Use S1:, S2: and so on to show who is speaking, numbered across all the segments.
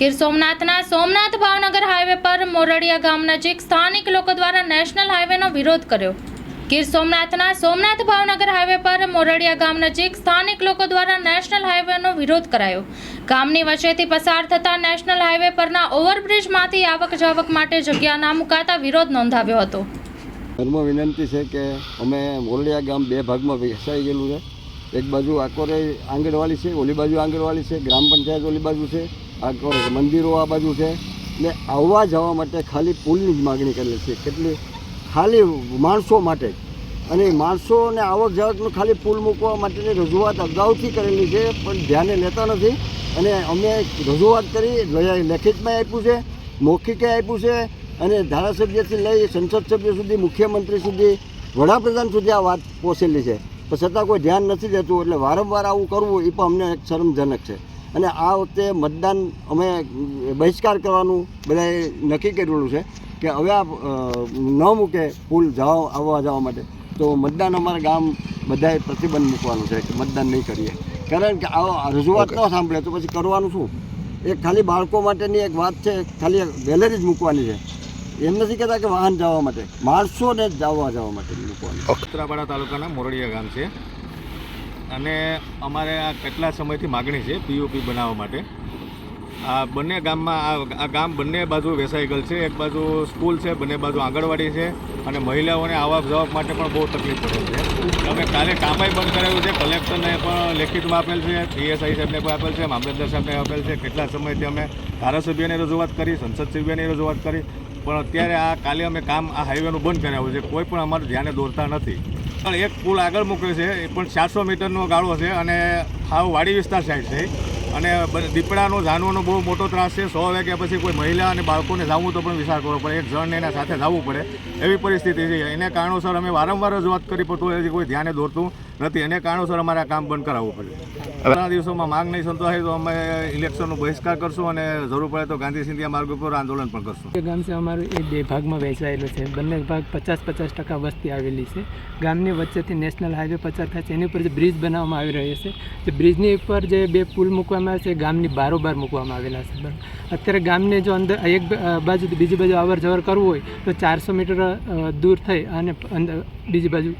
S1: ગીર સોમનાથના સોમનાથ ભાવનગર હાઈવે પર મોરડિયા ગામ નજીક સ્થાનિક લોકો દ્વારા નેશનલ હાઈવેનો વિરોધ કર્યો. ગીર સોમનાથના સોમનાથ ભાવનગર હાઈવે પર મોરડિયા ગામ નજીક સ્થાનિક લોકો દ્વારા નેશનલ હાઈવેનો વિરોધ કરાયો. ગામની વચ્ચેથી પસાર થતા નેશનલ હાઈવે પરના ઓવરબ્રિજમાંથી આવક જાવક માટે જગ્યા ના મુકાતા વિરોધ નોંધાવ્યો હતો.
S2: ધર્મ વિનંતી છે કે અમે મોરડિયા ગામ બે ભાગમાં વહેંચાઈ ગયેલું છે. એક બાજુ આકોરે આંગણવાડી છે, ઓલી બાજુ આંગણવાડી છે, ગ્રામ પંચાયત ઓલી બાજુ છે. આકોરે મંદિરો આ બાજુ છે. ને આવવા જવા માટે ખાલી પુલની જ માગણી કરેલી છે. કેટલી? ખાલી માણસો માટે. અને માણસોને આવક જાવકનું ખાલી પુલ મૂકવા માટેની રજૂઆત અગાઉથી કરેલી છે, પણ ધ્યાને લેતા નથી. અને અમે રજૂઆત કરી લેખિતમાં આપ્યું છે, મૌખિકે આપ્યું છે, અને ધારાસભ્યથી લઈ સંસદ સભ્ય સુધી, મુખ્યમંત્રી સુધી, વડાપ્રધાન સુધી આ વાત પહોંચેલી છે. પણ છતાં કોઈ ધ્યાન નથી દેતું, એટલે વારંવાર આવું કરવું એ પણ અમને એક શરમજનક છે. અને આ વખતે મતદાન અમે બહિષ્કાર કરવાનું બધાએ નક્કી કરેલું છે કે હવે આ ન મૂકે પુલ જવા આવવા જવા માટે. તો મતદાન અમારા ગામ બધાએ પ્રતિબંધ મૂકવાનું છે કે મતદાન નહીં કરીએ. કારણ કે આ રજૂઆત ન સાંભળે તો પછી કરવાનું શું? એક ખાલી બાળકો માટેની એક વાત છે ખાલી વેલેરી જ મૂકવાની છે. એમ નથી કહેતા કે વાહન જવા માટે. માણસોને જ જવા જવા માટે મૂકવાની
S3: ઉત્તરાપાડા તાલુકાના મોરડીયા ગામ છે. અને અમારે આ કેટલા સમયથી માગણી છે પીઓપી બનાવવા માટે? આ બંને ગામમાં આ ગામ બંને બાજુ વેસાઈ છે, એક બાજુ સ્કૂલ છે, બંને બાજુ આંગણવાડી છે અને મહિલાઓને આવક જાવક માટે પણ બહુ તકલીફ પડે છે. અમે કાલે કામાઈ બંધ કરાવ્યું છે, કલેક્ટરને પણ લેખિતમાં આપેલ છે, પીએસઆઈ સાહેબને પણ આપેલ છે, મામલતદાર સાહેબને આપેલ છે. કેટલા સમયથી અમે ધારાસભ્યને રજૂઆત કરી, સંસદ સભ્યની રજૂઆત કરી, પણ અત્યારે આ કાલે અમે કામ આ હાઈવેનું બંધ કરાવ્યું છે. કોઈ પણ અમારું ધ્યાને દોરતા નથી. એક પુલ આગળ મૂક્યો છે. એ પણ ચારસો મીટરનો ગાળો છે અને હાવ વાડી વિસ્તાર સાઈડ છે. અને દીપડાનો જાનવરનો બહુ મોટો ત્રાસ છે. સો વાગ્યા પછી કોઈ મહિલા અને બાળકોને જવું તો પણ વિચાર કરવો પડે. એક જણને એના સાથે જવું પડે. એવી પરિસ્થિતિ છે. એને કારણોસર અમે વારંવાર જ વાત કરી પડતું હજી કોઈ ધ્યાને દોરતું નથી. એને કારણોસર અમારે આ કામ બંધ કરાવવું પડે. આવનારા દિવસોમાં માંગ નહીં સંતોષાય તો અમે ઇલેક્શનનો બહિષ્કાર કરશું અને જરૂર પડે તો ગાંધી સિંધિયા માર્ગ ઉપર આંદોલન પણ કરશું.
S4: ગામ છે, અમારું એ બે ભાગમાં વહેંચાયેલું છે. બંને ભાગ પચાસ પચાસ ટકા વસ્તી આવેલી છે. ગામની વચ્ચેથી નેશનલ હાઈવે પચાસ થાય છે. એની ઉપર જે બ્રિજ બનાવવામાં આવી રહ્યો છે. જે બ્રિજની ઉપર જે બે પુલ મૂકવામાં આવે છે ગામની બારોબાર મૂકવામાં આવેલા છે. બરાબર અત્યારે ગામને જો અંદર એક બાજુ બીજી બાજુ અવર જવર કરવું હોય, તો ચારસો મીટર દૂર થઈ અને અંદર બીજી બાજુ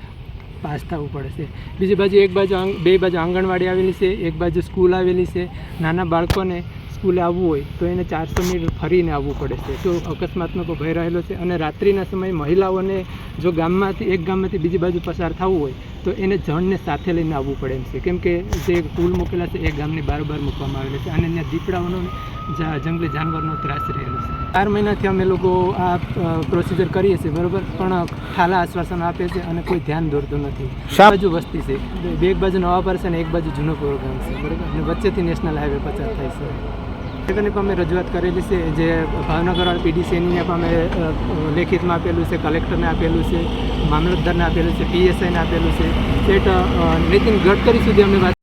S4: પાસ થવું પડે છે. બીજી બાજુ એક બાજુ બે બાજુ આંગણવાડી આવેલી છે, એક બાજુ સ્કૂલ આવેલી છે. નાના બાળકોને સ્કૂલે આવવું હોય, તો એને ચારસો મીટર ફરીને આવવું પડે છે. તો અકસ્માતનો ભય રહેલો છે અને રાત્રિના સમયે મહિલાઓને જો ગામમાંથી, એક ગામમાંથી બીજી બાજુ પસાર થવું હોય, તો એને જણને સાથે લઈને આવવું પડે એમ છે. કેમ કે જે પુલ મૂકેલા છે, એ ગામની બારોબાર મૂકવામાં આવેલા છે. અને ત્યાં દીપડાઓનો જંગલી જાનવરનો ત્રાસ રહેલો છે. ચાર મહિનાથી અમે લોકો આ પ્રોસિજર કરીએ છીએ બરાબર? પણ ખાલા આશ્વાસન આપે છે અને કોઈ ધ્યાન દોરતું નથી. બાજુ વસ્તી છે. બે એક બાજુ નવાપર છે અને એક બાજુ જૂનો પ્રોગ્રામ છે બરાબર? અને વચ્ચેથી નેશનલ હાઈવે પસાર થાય છે. એને પણ અમે રજૂઆત કરેલી છે જે ભાવનગરવાળા પીડીસીએનીને પણ અમે લેખિતમાં આપેલું છે કલેક્ટરને આપેલું છે મામલતદારને આપેલું છે પીએસઆઈને આપેલું છે. સ્ટેટ નીતિન ગડકરી સુધી અમે વાત